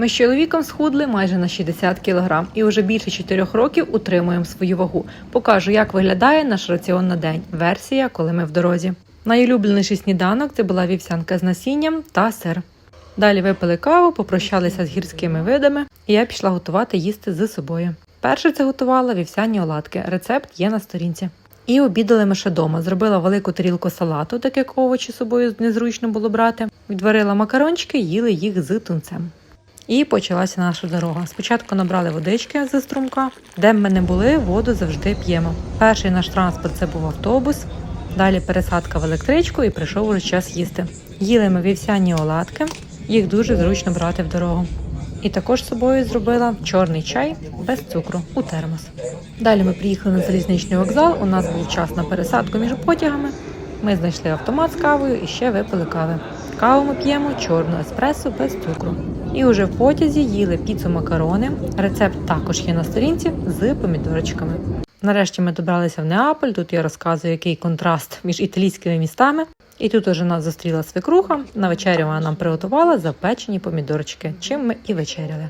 Ми з чоловіком схудли майже на 60 кг і вже більше 4 років утримуємо свою вагу. Покажу, як виглядає наш раціон на день. Версія, коли ми в дорозі. Найулюбленіший сніданок це була вівсянка з насінням та сир. Далі випили каву, попрощалися з гірськими видами, і я пішла готувати їсти з собою. Перше це готувала вівсяні оладки. Рецепт є на сторінці. І обідали ми ще дома. Зробила велику тарілку салату, так як овочі собою незручно було брати. Відварила макарончики, їли їх з тунцем. І почалася наша дорога. Спочатку набрали водички зі струмка, де б ми не були, воду завжди п'ємо. Перший наш транспорт це був автобус, далі пересадка в електричку і прийшов уже час їсти. Їли ми вівсяні оладки, їх дуже зручно брати в дорогу. І також з собою зробила чорний чай без цукру у термос. Далі ми приїхали на залізничний вокзал. У нас був час на пересадку між потягами. Ми знайшли автомат з кавою і ще випили кави. Каву ми п'ємо чорну еспресо без цукру. І уже в потязі їли піцу макарони. Рецепт також є на сторінці з помідорочками. Нарешті ми добралися в Неаполь. Тут я розказую, який контраст між італійськими містами. І тут уже нас зустріла свекруха. На вечерю вона нам приготувала запечені помідорчики, чим ми і вечеряли.